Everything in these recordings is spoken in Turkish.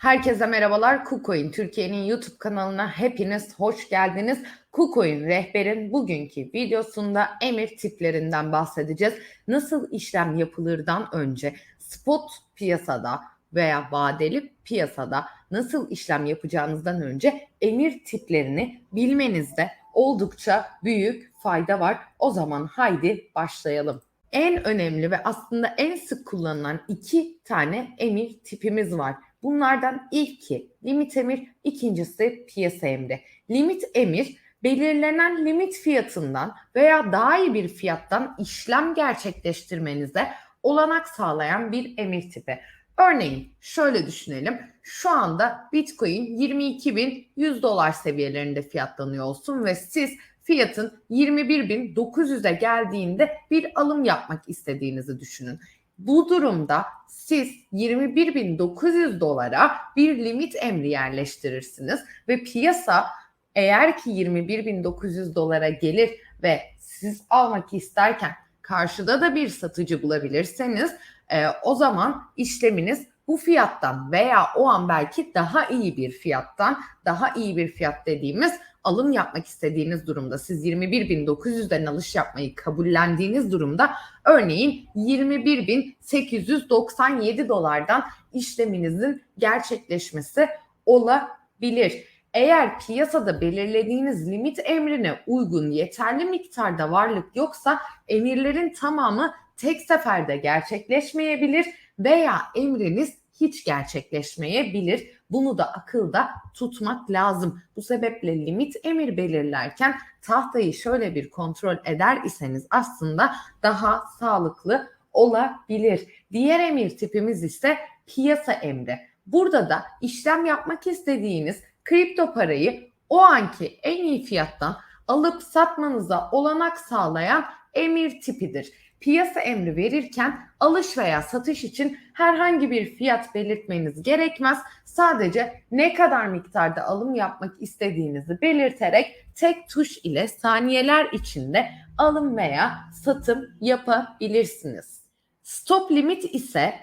Herkese merhabalar. KuCoin Türkiye'nin YouTube kanalına hepiniz hoş geldiniz. KuCoin rehberin bugünkü videosunda emir tiplerinden bahsedeceğiz. Nasıl işlem yapılırdan önce spot piyasada veya vadeli piyasada nasıl işlem yapacağınızdan önce emir tiplerini bilmenizde oldukça büyük fayda var. O zaman haydi başlayalım. En önemli ve aslında en sık kullanılan iki tane emir tipimiz var. Bunlardan ilki limit emir, ikincisi piyasa emri. Limit emir belirlenen limit fiyatından veya daha iyi bir fiyattan işlem gerçekleştirmenize olanak sağlayan bir emir tipi. Örneğin şöyle düşünelim. Şu anda Bitcoin 22.100 dolar seviyelerinde fiyatlanıyor olsun ve siz fiyatın 21.900'e geldiğinde bir alım yapmak istediğinizi düşünün. Bu durumda siz 21.900 dolara bir limit emri yerleştirirsiniz ve piyasa eğer ki 21.900 dolara gelir ve siz almak isterken karşıda da bir satıcı bulabilirseniz e, o zaman işleminiz bu fiyattan veya o an belki daha iyi bir fiyattan daha iyi bir fiyat dediğimiz alım yapmak istediğiniz durumda siz 21.900'den alış yapmayı kabullendiğiniz durumda örneğin 21.897 dolardan işleminizin gerçekleşmesi olabilir. Eğer piyasada belirlediğiniz limit emrine uygun yeterli miktarda varlık yoksa emirlerin tamamı tek seferde gerçekleşmeyebilir veya emriniz hiç gerçekleşmeyebilir. Bunu da akılda tutmak lazım. Bu sebeple limit emir belirlerken tahtayı şöyle bir kontrol eder iseniz aslında daha sağlıklı olabilir. Diğer emir tipimiz ise piyasa emri. Burada da işlem yapmak istediğiniz kripto parayı o anki en iyi fiyattan alıp satmanıza olanak sağlayan emir tipidir piyasa emri verirken alış veya satış için herhangi bir fiyat belirtmeniz gerekmez. Sadece ne kadar miktarda alım yapmak istediğinizi belirterek tek tuş ile saniyeler içinde alım veya satım yapabilirsiniz. Stop limit ise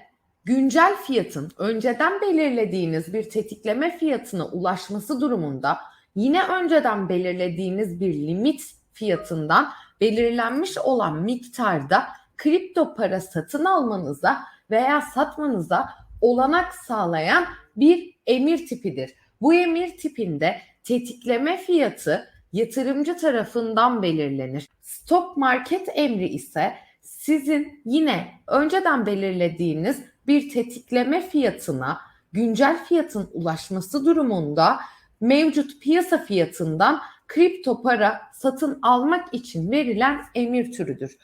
güncel fiyatın önceden belirlediğiniz bir tetikleme fiyatına ulaşması durumunda yine önceden belirlediğiniz bir limit fiyatından belirlenmiş olan miktarda kripto para satın almanıza veya satmanıza olanak sağlayan bir emir tipidir. Bu emir tipinde tetikleme fiyatı yatırımcı tarafından belirlenir. Stop market emri ise sizin yine önceden belirlediğiniz bir tetikleme fiyatına güncel fiyatın ulaşması durumunda mevcut piyasa fiyatından kripto para satın almak için verilen emir türüdür.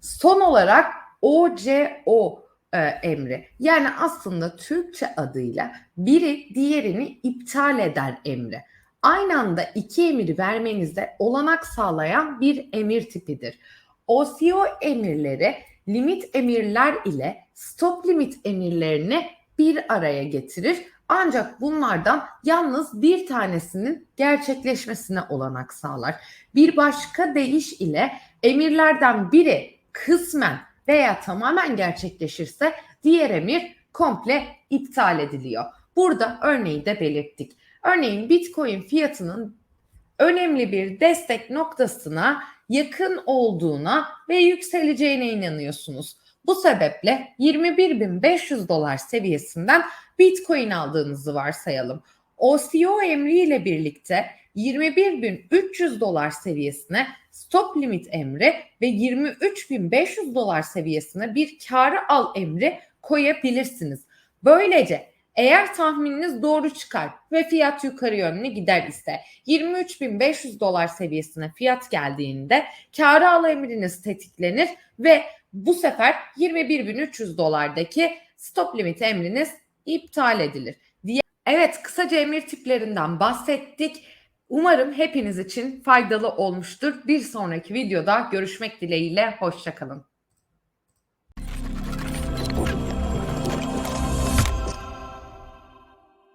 Son olarak OCO e, emri. Yani aslında Türkçe adıyla biri diğerini iptal eder emri. Aynı anda iki emiri vermenizde olanak sağlayan bir emir tipidir. OCO emirleri limit emirler ile stop limit emirlerini bir araya getirir ancak bunlardan yalnız bir tanesinin gerçekleşmesine olanak sağlar. Bir başka deyiş ile emirlerden biri kısmen veya tamamen gerçekleşirse diğer emir komple iptal ediliyor. Burada örneği de belirttik. Örneğin Bitcoin fiyatının önemli bir destek noktasına yakın olduğuna ve yükseleceğine inanıyorsunuz. Bu sebeple 21.500 dolar seviyesinden Bitcoin aldığınızı varsayalım. OCO emriyle birlikte 21.300 dolar seviyesine stop limit emri ve 23.500 dolar seviyesine bir karı al emri koyabilirsiniz. Böylece eğer tahmininiz doğru çıkar ve fiyat yukarı yönlü gider ise 23.500 dolar seviyesine fiyat geldiğinde karı al emriniz tetiklenir ve bu sefer 21.300 dolardaki stop limit emriniz iptal edilir. Diye Evet kısaca emir tiplerinden bahsettik. Umarım hepiniz için faydalı olmuştur. Bir sonraki videoda görüşmek dileğiyle. Hoşçakalın.